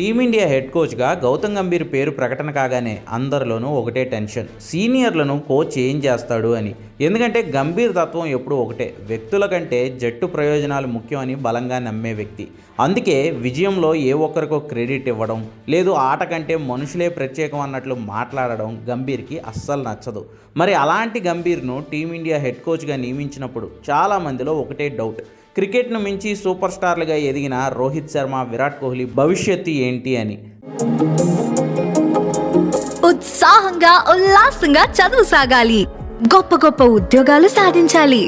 Team India head కోచ్గా గౌతమ్ గంభీర్ పేరు ప్రకటన కాగానే అందరిలోనూ ఒకటే టెన్షన్. సీనియర్లను కోచ్ ఏం చేస్తాడు అని ఎందుకంటే గంభీర్ తత్వం ఎప్పుడూ ఒకటే. వ్యక్తుల కంటే జట్టు ప్రయోజనాలు ముఖ్యమని బలంగా నమ్మే వ్యక్తి. అందుకే విజయంలో ఏ ఒక్కరికో క్రెడిట్ ఇవ్వడం లేదు ఆట కంటే మనుషులే ప్రత్యేకం అన్నట్లు మాట్లాడడం గంభీర్కి అస్సలు నచ్చదు. మరి అలాంటి గంభీర్ను టీమిండియా హెడ్ కోచ్గా నియమించినప్పుడు చాలామందిలో ఒకటే డౌట్. క్రికెట్ను మించి సూపర్ స్టార్లుగా ఎదిగిన రోహిత్ శర్మ విరాట్ కోహ్లీ భవిష్యత్తు ఏంటి అని. ఉత్సాహంగా ఉల్లాసంగా చదువు సాగాలి. గొప్ప గొప్ప ఉద్యోగాలు సాధించాలి.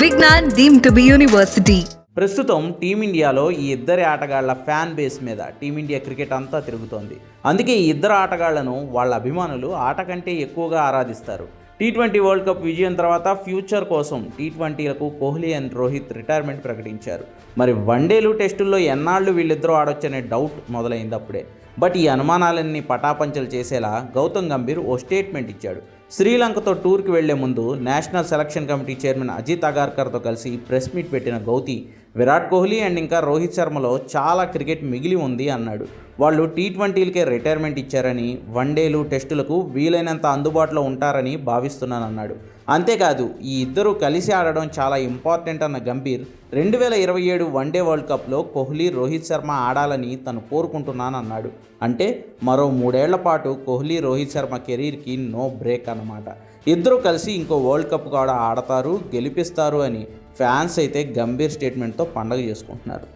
Vignan deem to be university. ప్రస్తుతం టీమిండియాలో ఈ ఇద్దరి ఆటగాళ్ళ ఫ్యాన్ బేస్ మీద టీమిండియా క్రికెట్ అంతా తిరుగుతోంది. అందుకే ఈ ఇద్దరు ఆటగాళ్ళను వాళ్ళ అభిమానులు ఆట కంటే ఎక్కువగా ఆరాధిస్తారు. టీ ట్వంటీ వరల్డ్ కప్ విజయం తర్వాత ఫ్యూచర్ కోసం టీ ట్వంటీలకు కోహ్లీ అండ్ రోహిత్ రిటైర్మెంట్ ప్రకటించారు. మరి వన్డేలు టెస్టుల్లో ఎన్నాళ్ళు వీళ్ళిద్దరూ ఆడొచ్చనే డౌట్ మొదలైంది అప్పుడే. బట్ ఈ అనుమానాలన్నీ పటాపంచలు చేసేలా గౌతమ్ గంభీర్ ఓ స్టేట్మెంట్ ఇచ్చాడు. శ్రీలంకతో టూర్కి వెళ్ళే ముందు national selection committee chairman Ajit అగార్కర్తో కలిసి ప్రెస్ మీట్ పెట్టిన గౌతి విరాట్ కోహ్లీ అండ్ ఇంకా రోహిత్ శర్మలో చాలా క్రికెట్ మిగిలి ఉంది అన్నాడు. వాళ్ళు టీ ట్వంటీలకే రిటైర్మెంట్ ఇచ్చారని వన్డేలు టెస్టులకు వీలైనంత అందుబాటులో ఉంటారని భావిస్తున్నానన్నాడు. అంతేకాదు ఈ ఇద్దరు కలిసి ఆడడం చాలా ఇంపార్టెంట్ అన్న గంభీర్ రెండు వేల ఇరవై ఏడు వన్డే వరల్డ్ కప్లో కోహ్లీ రోహిత్ శర్మ ఆడాలని తను కోరుకుంటున్నానన్నాడు. అంటే మరో మూడేళ్ళ పాటు కోహ్లీ రోహిత్ శర్మ కెరీర్కి నో బ్రేక్ అన్నమాట. ఇద్దరు కలిసి ఇంకో వరల్డ్ కప్ కూడా ఆడతారు గెలిపిస్తారు అని ఫ్యాన్స్ అయితే గంభీర్ స్టేట్మెంట్తో పండగ చేసుకుంటున్నారు.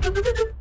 どっ!